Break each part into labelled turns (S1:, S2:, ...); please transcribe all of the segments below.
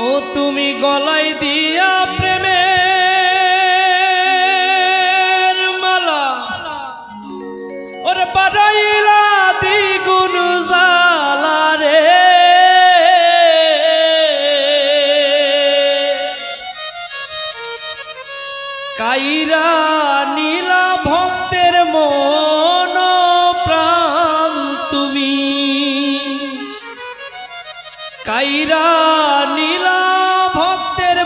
S1: ও তুমি গলায় দিয়া প্রেমে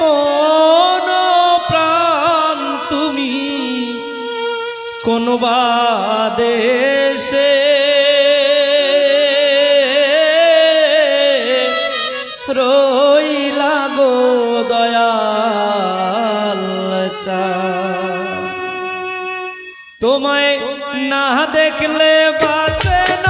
S1: মন প্রাণ তুমি। কোন দেশে তোমায় না দেখলে বাঁচে না।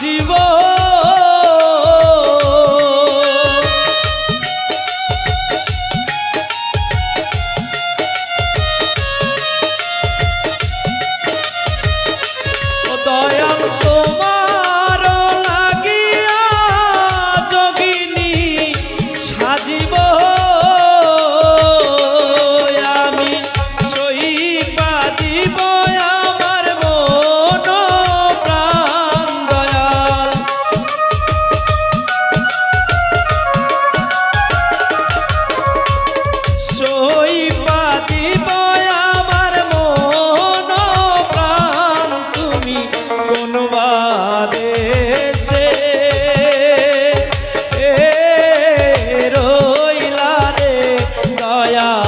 S1: জীবন ছায়া